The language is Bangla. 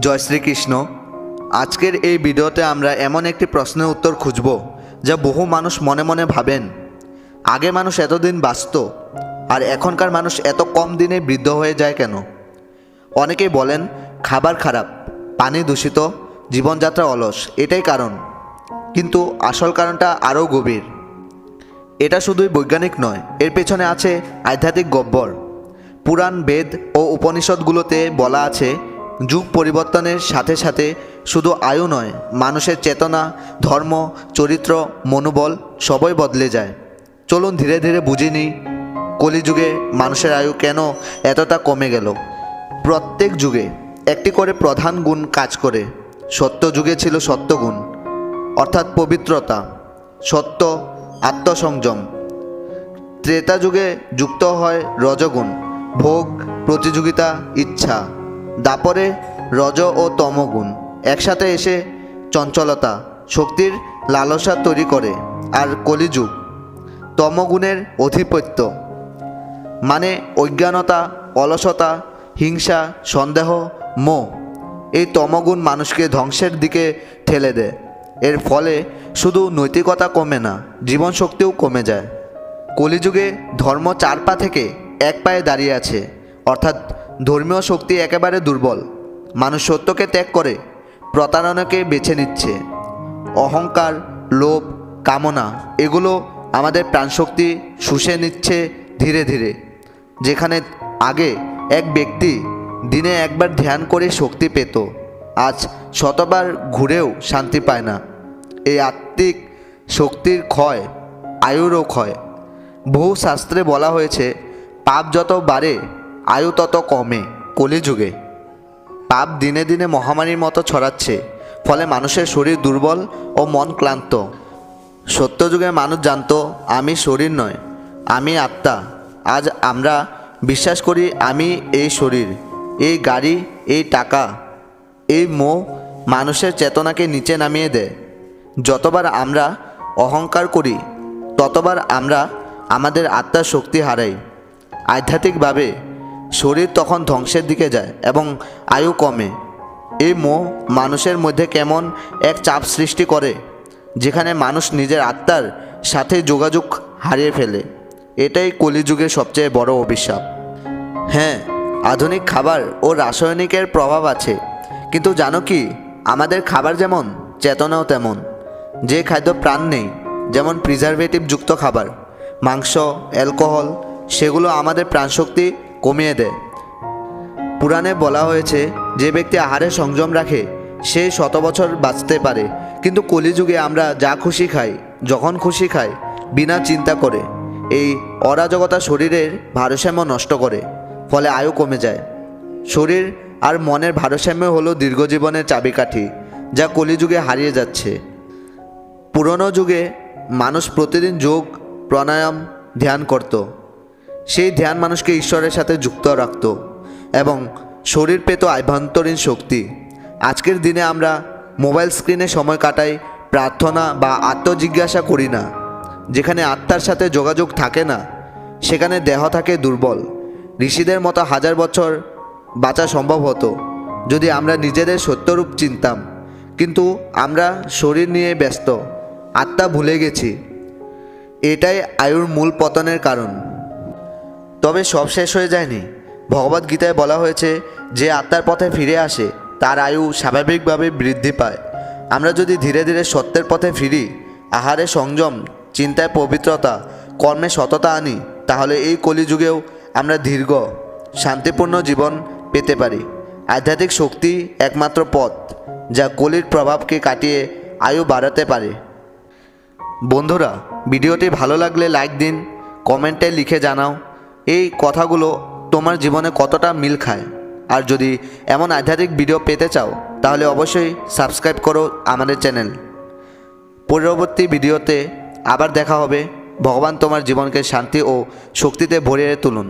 জয় শ্রীকৃষ্ণ। আজকের এই ভিডিওতে আমরা এমন একটি প্রশ্নের উত্তর খুঁজব, যা বহু মানুষ মনে মনে ভাবেন, আগে মানুষ এতদিন বাঁচত, আর এখনকার মানুষ এত কম দিনে বৃদ্ধ হয়ে যায় কেন? অনেকেই বলেন, খাবার খারাপ, পানি দূষিত, জীবনযাত্রা অলস, এটাই কারণ। কিন্তু আসল কারণটা আরও গভীর। এটা শুধুই বৈজ্ঞানিক নয়, এর পেছনে আছে আধ্যাত্মিক গব্বর। পুরাণ, বেদ ও উপনিষদগুলোতে বলা আছে যুগ পরিবর্তনের সাথে সাথে শুধু আয়ু নয়, মানুষের চেতনা, ধর্ম, চরিত্র, মনোবল সবই বদলে যায়। চলুন ধীরে ধীরে বুঝে নিই, কলিযুগে মানুষের আয়ু কেন এতটা কমে গেল। প্রত্যেক যুগে একটি করে প্রধান গুণ কাজ করে। সত্য যুগে ছিল সত্যগুণ, অর্থাৎ পবিত্রতা, সত্য, আত্মসংযম। ত্রেতা যুগে যুক্ত হয় রজগুণ, ভোগ, প্রতিযোগিতা, ইচ্ছা। দাপরে রজ ও তমগুণ একসাথে এসে চঞ্চলতা, শক্তির লালসা তৈরি করে আর কলিযুগ, তমগুণের অধিপত্য। মানে অজ্ঞানতা, অলসতা, হিংসা, সন্দেহ মো এই তমগুণ মানুষকে ধ্বংসের দিকে ঠেলে দেয়। এর ফলে শুধু নৈতিকতা কমে না জীবন শক্তিও কমে যায়। কলিযুগে ধর্ম চার পা থেকে এক পায়ে দাঁড়িয়ে আছে, অর্থাৎ ধর্মীয় শক্তি একেবারে দুর্বল। মানুষ সত্যকে ত্যাগ করে, প্রতারণাকে বেছে নিচ্ছে। অহংকার, লোভ, কামনা, এগুলো আমাদের প্রাণশক্তি শুষে নিচ্ছে ধীরে ধীরে। যেখানে আগে এক ব্যক্তি দিনে একবার ধ্যান করে শক্তি পেত, আজ শতবার ঘুরেও শান্তি পায় না। এই আত্মিক শক্তির ক্ষয়, আয়ুরও ক্ষয়। বহু শাস্ত্রে বলা হয়েছে, পাপ যত বাড়ে আয়ু তত কমে, কলিযুগে। পাপ দিনে দিনে মহামারীর মতো ছড়াচ্ছে, ফলে মানুষের শরীর দুর্বল ও মন ক্লান্ত। সত্যযুগে মানুষ জানতো, আমি শরীর নয়, আমি আত্মা, আজ আমরা বিশ্বাস করি আমি এই শরীর, এই গাড়ি, এই টাকা, এই মো মানুষের চেতনাকে নিচে নামিয়ে দেয়। যতবার আমরা অহংকার করি, ততবার আমরা আমাদের আত্মার শক্তি হারাই। আধ্যাত্মিকভাবে শরীর তখন ধ্বংসের দিকে যায় এবং আয়ু কমে। এই মোহ মানুষের মধ্যে কেমন এক চাপ সৃষ্টি করে, যেখানে মানুষ নিজের আত্মার সাথে যোগাযোগ হারিয়ে ফেলে। এটাই কলিযুগের সবচেয়ে বড় অভিশাপ। হ্যাঁ আধুনিক খাবার ও রাসায়নিকের প্রভাব আছে, কিন্তু জানো কি, আমাদের খাবার যেমন, চেতনাও তেমন। যে খাদ্য প্রাণ নেই, যেমন প্রিজারভেটিভ যুক্ত খাবার, মাংস অ্যালকোহল সেগুলো আমাদের প্রাণশক্তি কমিয়ে দেয় পুরাণে বলা হয়েছে, যে ব্যক্তি আহারে সংযম রাখে, সে শত বছর বাঁচতে পারে। কিন্তু কলিযুগে আমরা যা খুশি খাই, যখন খুশি খাই, বিনা চিন্তা করে। এই অরাজকতা শরীরের ভারসাম্য নষ্ট করে, ফলে আয়ু কমে যায়। শরীর আর মনের ভারসাম্য হলো দীর্ঘজীবনের চাবিকাঠি, যা কলিযুগে হারিয়ে যাচ্ছে। পুরনো যুগে মানুষ প্রতিদিন যোগ, প্রাণায়াম, ধ্যান করত। সেই ধ্যান মানুষকে ঈশ্বরের সাথে যুক্ত রাখত এবং শরীর পেত আভ্যন্তরীণ শক্তি। আজকের দিনে আমরা মোবাইল স্ক্রিনে সময় কাটাই, প্রার্থনা বা আত্মজিজ্ঞাসা করি না, যেখানে আত্মার সাথে যোগাযোগ থাকে না, সেখানে দেহ থাকে দুর্বল। ঋষিদের মতো হাজার বছর বাঁচা সম্ভব হতো, যদি আমরা নিজেদের সত্যরূপ চিনতাম। কিন্তু আমরা শরীর নিয়ে ব্যস্ত, আত্মা ভুলে গেছি। এটাই আয়ুর মূল পতনের কারণ। তবে সব শেষ হয়ে যায়নি। ভগবদ গীতায় বলা হয়েছে, যে আত্মার পথে ফিরে আসে, তার আয়ু স্বাভাবিকভাবে বৃদ্ধি পায়। আমরা যদি ধীরে ধীরে সত্যের পথে ফিরি, আহারে সংযম, চিন্তায় পবিত্রতা, কর্মে সততা আনি, তাহলে এই কলিযুগেও আমরা দীর্ঘ, শান্তিপূর্ণ জীবন পেতে পারি। আধ্যাত্মিক শক্তি একমাত্র পথ, যা কলির প্রভাবকে কাটিয়ে আয়ু বাড়াতে পারে। বন্ধুরা, ভিডিওটি ভালো লাগলে লাইক দিন, কমেন্টে লিখে জানাও। এই কথাগুলো তোমার জীবনে কতটা মিল খায়? আর যদি এমন আধ্যাত্মিক ভিডিও পেতে চাও, তাহলে অবশ্যই সাবস্ক্রাইব করো আমাদের চ্যানেল পরবর্তী ভিডিওতে আবার দেখা হবে। ভগবান তোমার জীবনকে শান্তি ও শক্তিতে ভরিয়ে তুলুন।